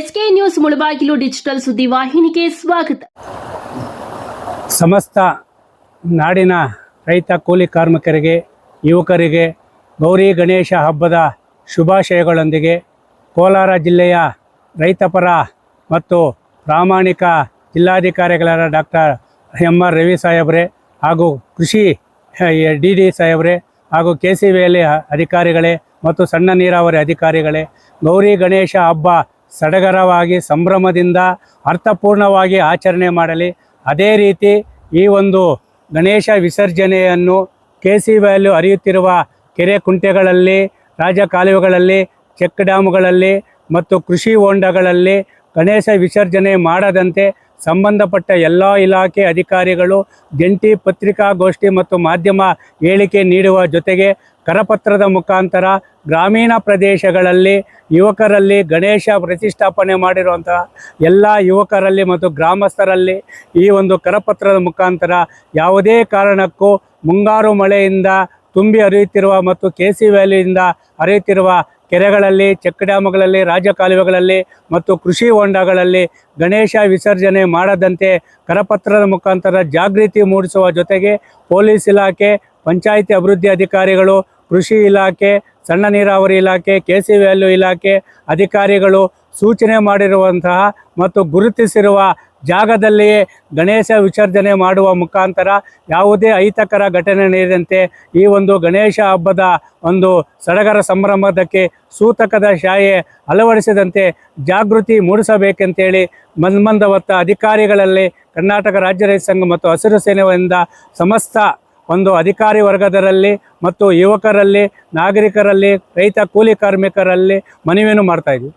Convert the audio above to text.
SK news Mulbagal digital ಸುದ್ದಿ ವಾಹಿನಿಗೆ ಸ್ವಾಗತ. ಸಮಸ್ತ ನಾಡಿನ ರೈತ ಕೂಲಿ ಕಾರ್ಮಿಕರಿಗೆ, ಯುವಕರಿಗೆ, ಗೌರಿ ಗಣೇಶ ಹಬ್ಬದ ಶುಭಾಶಯಗಳೊಂದಿಗೆ ಕೋಲಾರ ಜಿಲ್ಲೆಯ ರೈತಪರ ಮತ್ತು ಪ್ರಾಮಾಣಿಕ ಜಿಲ್ಲಾಧಿಕಾರಿಗಳಾದ ಡಾಕ್ಟರ್ ಎಂ ಆರ್ ರವಿ ಸಾಹೇಬ್ರೆ ಹಾಗೂ ಕೃಷಿ ಡಿ ಡಿ ಸಾಹೇಬ್ರೆ ಹಾಗೂ ಕೆ ಸಿ ವಿ ಅಧಿಕಾರಿಗಳೇ ಮತ್ತು ಸಣ್ಣ ನೀರಾವರಿ ಅಧಿಕಾರಿಗಳೇ, ಗೌರಿ ಗಣೇಶ ಹಬ್ಬ ಸಡಗರವಾಗಿ, ಸಂಭ್ರಮದಿಂದ, ಅರ್ಥಪೂರ್ಣವಾಗಿ ಆಚರಣೆ ಮಾಡಲಿ. ಅದೇ ರೀತಿ ಈ ಒಂದು ಗಣೇಶ ವಿಸರ್ಜನೆಯನ್ನು ಕೆ ಸಿ ವ್ಯಾಲ್ಯೂ ಅರಿಯುತ್ತಿರುವ ಕೆರೆ ಕುಂಟೆಗಳಲ್ಲಿ ರಾಜ ಕಾಲುವೆಗಳಲ್ಲಿ ಚೆಕ್ ಡ್ಯಾಮ್ಗಳಲ್ಲಿ ಮತ್ತು ಕೃಷಿ ಹೊಂಡಗಳಲ್ಲಿ ಗಣೇಶ ವಿಸರ್ಜನೆ ಮಾಡದಂತೆ ಸಂಬಂಧಪಟ್ಟ ಎಲ್ಲ ಇಲಾಖೆ ಅಧಿಕಾರಿಗಳು, ಜಂಟಿ ಪತ್ರಿಕಾಗೋಷ್ಠಿ ಮತ್ತು ಮಾಧ್ಯಮ ಹೇಳಿಕೆ ನೀಡುವ ಜೊತೆಗೆ ಕರಪತ್ರದ ಮುಖಾಂತರ ಗ್ರಾಮೀಣ ಪ್ರದೇಶಗಳಲ್ಲಿ ಯುವಕರಲ್ಲಿ ಗಣೇಶ ಪ್ರತಿಷ್ಠಾಪನೆ ಮಾಡಿರುವಂತಹ ಎಲ್ಲ ಯುವಕರಲ್ಲಿ ಮತ್ತು ಗ್ರಾಮಸ್ಥರಲ್ಲಿ ಈ ಒಂದು ಕರಪತ್ರದ ಮುಖಾಂತರ ಯಾವುದೇ ಕಾರಣಕ್ಕೂ ಮುಂಗಾರು ಮಳೆಯಿಂದ ತುಂಬಿ ಹರಿಯುತ್ತಿರುವ ಮತ್ತು ಕೆ ಸಿ ವ್ಯಾಲಿಯಿಂದ ಹರಿಯುತ್ತಿರುವ ಕೆರೆಗಳಲ್ಲಿ ಚೆಕ್ ಡ್ಯಾಮ್ಗಳಲ್ಲಿ, ರಾಜಕಾಲುವೆಗಳಲ್ಲಿ ಮತ್ತು ಕೃಷಿ ಹೊಂಡಗಳಲ್ಲಿ ಗಣೇಶ ವಿಸರ್ಜನೆ ಮಾಡದಂತೆ ಕರಪತ್ರದ ಮುಖಾಂತರ ಜಾಗೃತಿ ಮೂಡಿಸುವ ಜೊತೆಗೆ ಪೊಲೀಸ್ ಇಲಾಖೆ, ಪಂಚಾಯಿತಿ ಅಭಿವೃದ್ಧಿ ಅಧಿಕಾರಿಗಳು ಕೃಷಿ ಇಲಾಖೆ, ಸಣ್ಣ ನೀರಾವರಿ ಇಲಾಖೆ, ಕೆ ಸಿ ವ್ಯಾಲ್ಯೂ ಇಲಾಖೆ ಅಧಿಕಾರಿಗಳು ಸೂಚನೆ ಮಾಡಿರುವಂತಹ ಮತ್ತು ಗುರುತಿಸಿರುವ ಜಾಗದಲ್ಲಿಯೇ ಗಣೇಶ ವಿಸರ್ಜನೆ ಮಾಡುವ ಮುಖಾಂತರ ಯಾವುದೇ ಅಹಿತಕರ ಘಟನೆ ನೀಡಿದಂತೆ ಈ ಒಂದು ಗಣೇಶ ಹಬ್ಬದ ಒಂದು ಸಡಗರ ಸಂಭ್ರಮದಕ್ಕೆ ಸೂತಕದ ಶಾಯೆ ಅಳವಡಿಸಿದಂತೆ ಜಾಗೃತಿ ಮೂಡಿಸಬೇಕಂತೇಳಿ ಮನ್ಮಂದವತ್ತ ಅಧಿಕಾರಿಗಳಲ್ಲಿ ಕರ್ನಾಟಕ ರಾಜ್ಯ ರೈತ ಸಂಘ ಮತ್ತು ಹಸಿರು ಸೇನೆಯಿಂದ ಸಮಸ್ತ ಒಂದು ಅಧಿಕಾರಿ ವರ್ಗದರಲ್ಲಿ ಮತ್ತು ಯುವಕರಲ್ಲಿ ನಾಗರಿಕರಲ್ಲಿ ರೈತ ಕೂಲಿ ಕಾರ್ಮಿಕರಲ್ಲಿ ಮನವಿಯನ್ನು ಮಾಡ್ತಾ ಇದ್ವಿ.